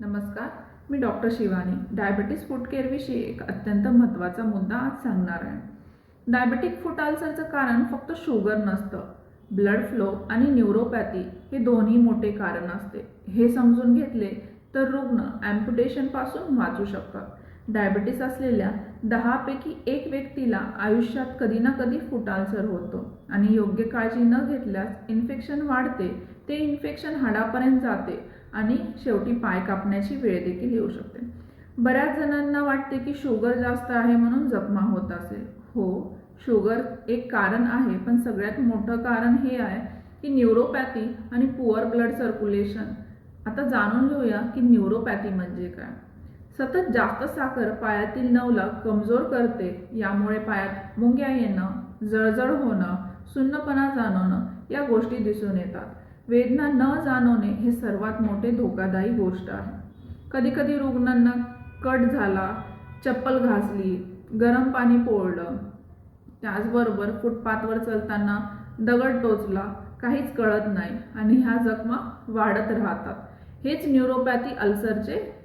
नमस्कार मी doctor Shivani. Diabetes food केअरविषयी एक अत्यंत महत्त्वाचा मुद्दा आज सांगणार आहे. डायबेटिक फूट अल्सरचं कारण फक्त शुगर नसतं. ब्लड फ्लो आणि न्यूरोपॅथी हे दोन्ही मोठे कारण असते. हे समजून घेतले तर रुग्ण ॲम्प्युटेशनपासून वाचू शकतात. डायबेटीस असलेल्या दहापैकी एक व्यक्तीला आयुष्यात कधी ना कधी फुटालसर होतो आणि योग्य काळजी न घेतल्यास इन्फेक्शन वाढते ते इन्फेक्शन हाडापर्यंत जाते आणि शेवटी पाय कापण्याची वेळ देखील येऊ शकते. बऱ्याच जणांना वाटते की शुगर जास्त आहे म्हणून जखमा होत असेल. हो शुगर एक कारण आहे पण सगळ्यात मोठं कारण हे आहे की न्यूरोपॅथी आणि पुअर ब्लड सर्क्युलेशन. आता जाणून घेऊया की न्यूरोपॅथी म्हणजे काय. सतत जास्त साखर पायातील नवलक कमजोर करते. यामुळे पायात मुंग्या येणं जळजळ होणं सुन्नपणा जाणवणं या गोष्टी दिसून येतात. वेदना न जाणवणे हे सर्वात मोठे धोकादायी गोष्ट आहे. कधी कधी रुग्णांना कट झाला चप्पल घासली गरम पाणी पोळलं त्याचबरोबर फुटपाथवर चलताना दगड टोचला काहीच कळत नाही आणि ह्या जखमा वाढत राहतात. हेच न्यूरोपॅथी अल्सरचे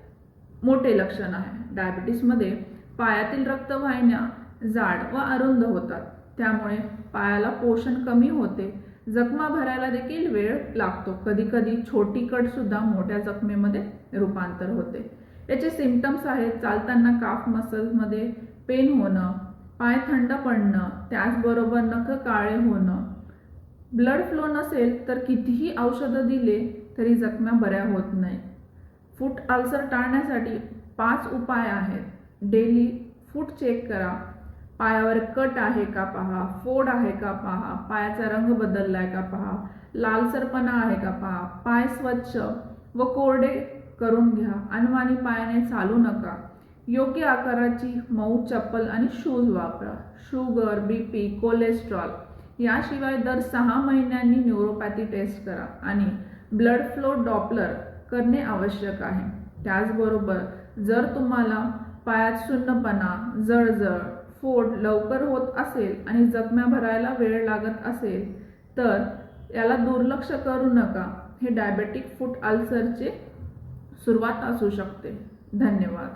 मोठे लक्षण आहे. डायबिटीसमध्ये पायातील रक्तवाहिन्या जाड व अरुंद होतात. त्यामुळे पायाला पोषण कमी होते. जखमा भरायला देखील वेळ लागतो. कधी कधी छोटी कट सुद्धा मोठ्या जखमेमध्ये रूपांतर होते. याचे सिमटम्स आहेत. चालताना काफ मसल्समध्ये पेन होणं पाय थंड पडणं त्याचबरोबर नख काळे होणं. ब्लड फ्लो नसेल तर कितीही औषधं दिले तरी जखम्या बऱ्या होत नाही फूट अल्सर टाळण्यासाठी पाच उपाय आहेत. डेली फूट चेक करा. पायावर कट आहे का पहा? फोड आहे का पहा? पायाचा रंग बदललाय का पहा? लालसरपणा आहे का पहा? पाय स्वच्छ व कोरडे करून घ्या. अनवाणी पायाने चालू नका. योग्य आकाराची मऊ चप्पल आणि शूज वापरा. शुगर बी पी कोलेस्ट्रॉल याशिवाय दर सहा महिन्यांनी न्यूरोपॅथी टेस्ट करा आणि ब्लड फ्लो डॉपलर करणे आवश्यक आहे. त्याचबरोबर जर तुम्हाला पायात सुन्नपणा जळजळ फोड लवकर होत असेल आणि जखम्या भरायला वेळ लागत असेल तर याला दुर्लक्ष करू नका. हे डायबेटिक फूट अल्सरचे सुरुवात असू शकते. धन्यवाद.